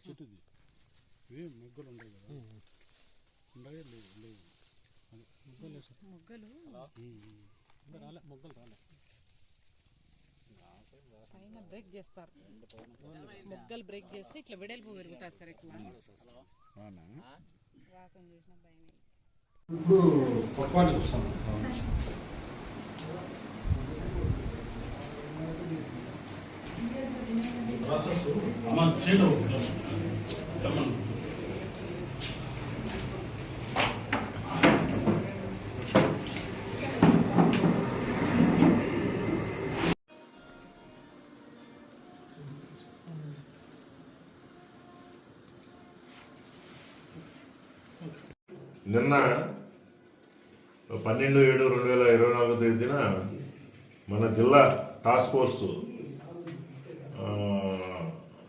చెట్టుది ఇవి మొగ్గలు ఉంటాయి కదా ఉండగా లేవు లేవు. అదే మొగ్గలు వేసా. మొగ్గలు? ఇంకా రాలే మొగ్గలు రాలే. పైన బ్రేక్ చేస్తారు. మొగ్గలు బ్రేక్ చేస్తే ఇట్లా వెడల్పు పెరుగుతారు సార్ ఎక్కువ. అవునా? వాసన చూసిన భయం ఇప్పుడు పొట్పాలు చూస్తాను నిన్న పన్నెండు ఏడు రెండు వేల ఇరవై నాలుగో తేదీన మన జిల్లా టాస్క్ ఫోర్స్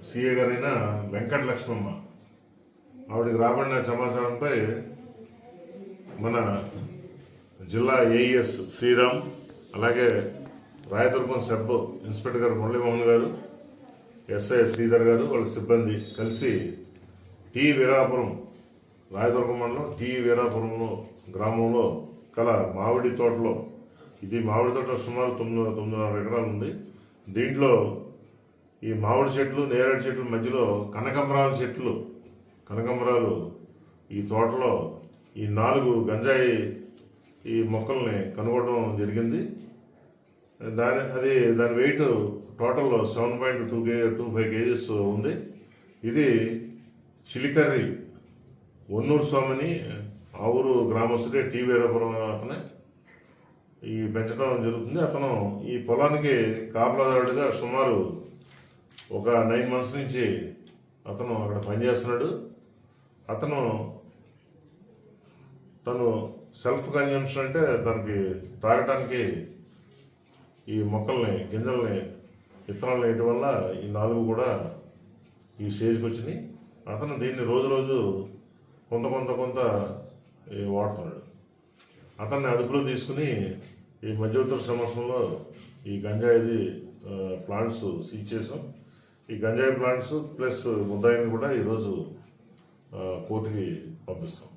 సిఏ గారైన వెంకట లక్ష్మమ్మ. ఆవిడకి రాబడిన సమాచారంపై మన జిల్లా ఏఈఎస్ శ్రీరామ్ అలాగే రాయదుర్గం సబ్ ఇన్స్పెక్టర్ గారు మురళీమోహన్ గారు ఎస్ఐ శ్రీధర్ గారు వాళ్ళ సిబ్బంది కలిసి టీ వీరాపురం రాయదుర్గం మండలం టీ వీరాపురంలో గ్రామంలో కల మామిడి తోటలో ఇది మామిడి తోట సుమారు తొమ్మిది తొమ్మిదిన్నర ఎకరాలు ఉంది. దీంట్లో ఈ మామిడి చెట్లు నేరేడు చెట్ల మధ్యలో కనకమరాల చెట్లు కనకమరాలు ఈ తోటలో ఈ నాలుగు గంజాయి ఈ మొక్కల్ని కనుగొనడం జరిగింది. దాని అది దాని weight total seven point two కే టూ ఫైవ్ కేజీస్ ఉంది. ఇది చిలికర్రి ఒన్నూరు స్వామిని ఆ ఊరు గ్రామస్తుడే టీ వీరపురం అతనే. ఈ పెంచడం జరుగుతుంది. అతను ఈ పొలానికి కాపలాదారుడిగా సుమారు ఒక నైన్ మంత్స్ నుంచి అతను అక్కడ పనిచేస్తున్నాడు. అతను తను సెల్ఫ్ కన్జంప్షన్ అంటే తనకి తాగటానికి ఈ మొక్కల్ని గింజల్ని విత్తనాలు వేయటం వల్ల ఈ నాలుగు కూడా ఈ స్టేజ్కి వచ్చినాయి. అతను దీన్ని రోజు రోజు కొంత కొంత కొంత వాడుతున్నాడు. అతన్ని అదుపులో తీసుకుని ఈ మధ్యవర్తుల సంవత్సరంలో ఈ గంజాయిది ప్లాంట్స్ సీజ్ చేసాం. ఈ గంజాయి ప్లాంట్స్ ప్లస్ ముద్దాయిని కూడా ఈరోజు కోర్టుకి పంపిస్తాం.